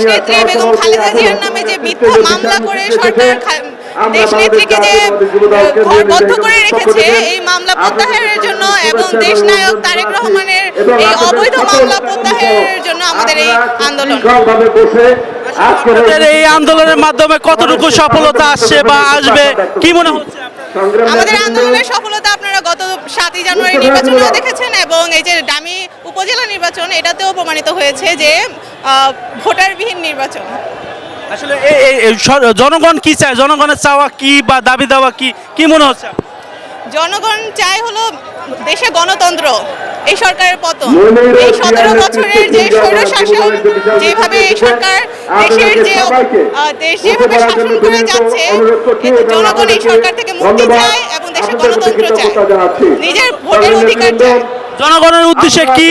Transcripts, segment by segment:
দেশনেত্রী বেগম খালেদা জিয়ার নামে যে মিথ্যা মামলা করে সরকার দেশনেত্রীকে যে ঘরবদ্ধ করে রেখেছে এই মামলা প্রত্যাহারের জন্য এবং দেশনায়ক তারেক রহমানের এই অবৈধ মামলা প্রত্যাহারের জন্য আমাদের এই আন্দোলন। আপনাদের এই আন্দোলনের মাধ্যমে কতটুকু সফলতা আসছে বা আসবে? কি মনে হচ্ছে আমাদের আন্দোলনের সফলতা আপনারা গত সাতই জানুয়ারি নির্বাচনেও দেখেছেন এবং এই যে ডামি উপজেলা নির্বাচন এটাতেও প্রমাণিত হয়েছে যে আহ, ভোটারবিহীন নির্বাচন। আসলে জনগণ কি চায়? জনগণের চাওয়া কি বা দাবি দাওয়া কি? কি মনে হচ্ছে? জনগণ চায় হলো দেশে গণতন্ত্র এই সরকারের পতন। এই সতেরো বছরের যে স্বৈরশাসন যেভাবে এই সরকার দেশের যে দেশ যেভাবে শাসন করে যাচ্ছে কিন্তু জনগণ এই সরকার থেকে মুক্তি চায় এবং দেশে গণতন্ত্র চায়। নিজের ভোটের অধিকার চায়। জনগণের উদ্দেশ্যে কি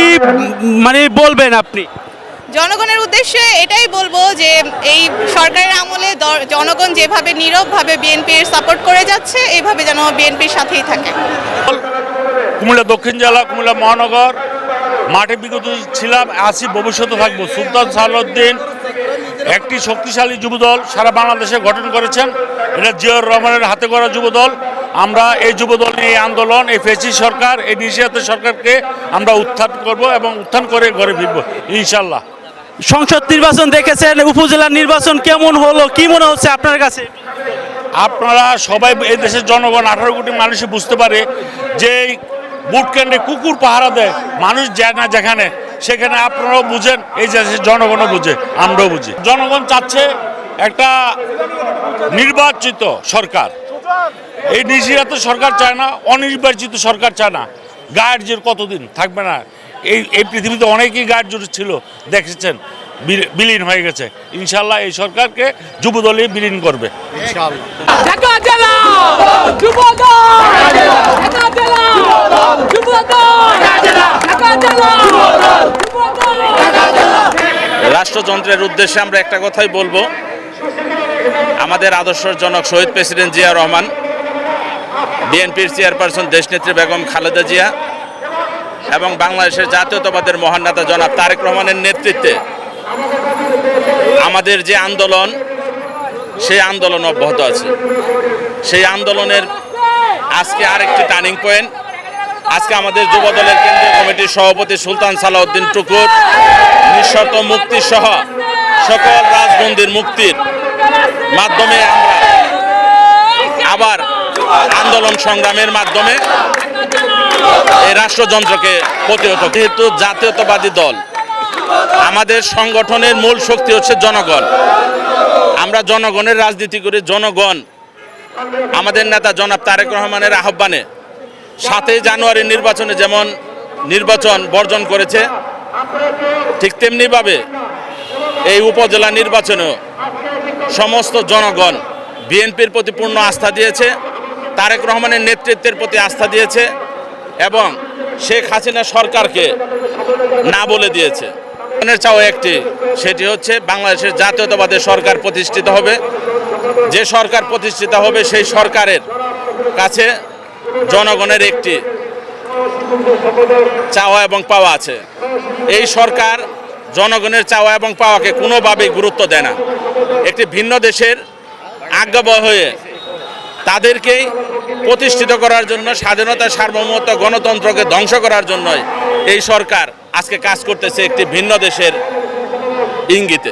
মানে বলবেন আপনি? জনগণের উদ্দেশ্যে এটাই বলব যে এই সরকারের আমলে জনগণ যেভাবে নীরবভাবে বিএনপির সাপোর্ট করে যাচ্ছে এইভাবে যেন বিএনপির সাথেই থাকে। কুমিল্লা দক্ষিণ জেলা কুমিল্লা মহানগর মাঠে বিগত ছিলাম আছি ভবিষ্যতে থাকব। সুলতান সালাউদ্দিন একটি শক্তিশালী যুবদল সারা বাংলাদেশে গঠন করেছেন। এটা জিয়র রহমানের হাতে করা যুবদল। আমরা এই যুবদল নিয়ে এই আন্দোলন এই ফেসি সরকার এই নিষিয়াতের সরকারকে আমরা উত্থান করব এবং উত্থান করে ঘরে ফিরবো ইনশাল্লাহ সংসদ নির্বাচন দেখেছেন উপজেলা নির্বাচন কেমন হলো কি মনে হচ্ছে আপনার কাছে? আপনারা সবাই এই দেশের জনগণ আঠারো কোটি মানুষই বুঝতে পারে যে এই বুট ক্যান্ডে কুকুর পাহারা দেয় মানুষ যায় না যেখানে সেখানে আপনারাও বুঝেন এই দেশের জনগণও বুঝে আমরাও বুঝি। জনগণ চাচ্ছে একটা নির্বাচিত সরকার। এই নির্বাচিত সরকার চায় না অনির্বাচিত সরকার চায় না। গায়ের জোর কতদিন থাকবে না? এই এই পৃথিবীতে অনেকেই গায়ের জোর ছিল দেখেছেন বিলীন হয়ে গেছে। ইনশাল্লাহ এই সরকারকে যুবদলই বিলীন করবে। রাষ্ট্রযন্ত্রের উদ্দেশ্যে আমরা একটা কথাই বলব। আমাদের আদর্শজনক শহীদ প্রেসিডেন্ট জিয়া রহমান বিএনপির চেয়ারপারসন দেশনেত্রী বেগম খালেদা জিয়া এবং বাংলাদেশের জাতীয়তাবাদের মহান নেতা জনাব তারেক রহমানের নেতৃত্বে আমাদের যে আন্দোলন, সেই আন্দোলন অব্যাহত আছে। সেই আন্দোলনের আজকে আরেকটি টার্নিং পয়েন্ট আজকে আমাদের যুব দলের কেন্দ্রীয় কমিটির সভাপতি সুলতান সালাউদ্দিন টুকুর, নিঃশর্ত মুক্তি সহ সকল রাজবন্দির মুক্তির মাধ্যমে আমরা আবার আন্দোলন সংগ্রামের মাধ্যমে এই রাষ্ট্রযন্ত্রকে প্রতিহত যেহেতু জাতীয়তাবাদী দল। আমাদের সংগঠনের মূল শক্তি হচ্ছে জনগণ। আমরা জনগণের রাজনীতি করি, জনগণ আমাদের নেতা জনাব তারেক রহমানের আহ্বানে। সাতই জানুয়ারি নির্বাচনে যেমন নির্বাচন বর্জন করেছে, ঠিক তেমনিভাবে এই উপজেলা নির্বাচনেও সমস্ত জনগণ বিএনপির প্রতি পূর্ণ আস্থা দিয়েছে। তারেক রহমানের নেতৃত্বের প্রতি আস্থা দিয়েছে এবং শেখ হাসিনা সরকারকে না বলে দিয়েছে। চাও একটি, সেটি হচ্ছে বাংলাদেশের জাতীয়তাবাদের সরকার প্রতিষ্ঠিত হবে। যে সরকার প্রতিষ্ঠিত হবে সেই সরকারের কাছে জনগণের একটি চাওয়া এবং পাওয়া আছে। এই সরকার জনগণের চাওয়া এবং পাওয়াকে কোনোভাবেই গুরুত্ব দেয় না। একটি ভিন্ন দেশের আজ্ঞাবহ হয়ে তাদেরকেই প্রতিষ্ঠিত করার জন্য, স্বাধীনতা সার্বভৌমত্ব গণতন্ত্রকে ধ্বংস করার জন্যই এই সরকার আজকে কাজ করতেছে একটি ভিন্ন দেশের ইঙ্গিতে।